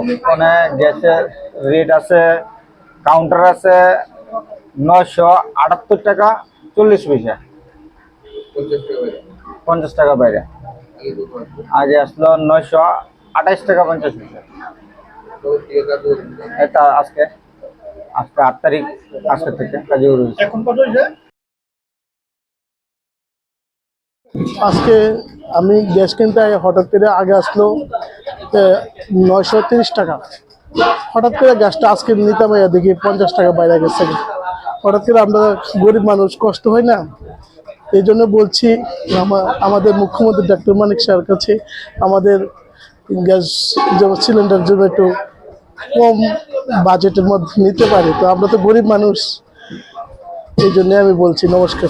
ওখানে গ্যাসের রেট আছে কাউন্টার আছে নয়শো আটাত্তর টাকা, চল্লিশ পয়সা। পঞ্চাশ টাকা বাইরে। আগে আসলো নয়শো আঠাইশ টাকা পঞ্চাশ পয়সা। এটা আজকে আজকে আট তারিখ, আজকে থেকে কাজী এখন কত আজকে আমি গ্যাস কিনতে হঠাৎ করে আগে আসলো নয়শো তিরিশ টাকা। হঠাৎ করে গ্যাসটা আজকে নিতাম দেখি পঞ্চাশ টাকা বাইরে গেছে। হঠাৎ করে আমরা গরিব মানুষ, কষ্ট হয় না? এই জন্য বলছি, আমা- আমাদের মুখ্যমন্ত্রী ডক্টর মানিক স্যার কাছে আমাদের গ্যাস যেমন সিলিন্ডার জন্য একটু কম বাজেটের মধ্যে নিতে পারি। তো আমরা তো গরিব মানুষ, এই জন্য আমি বলছি নমস্কার।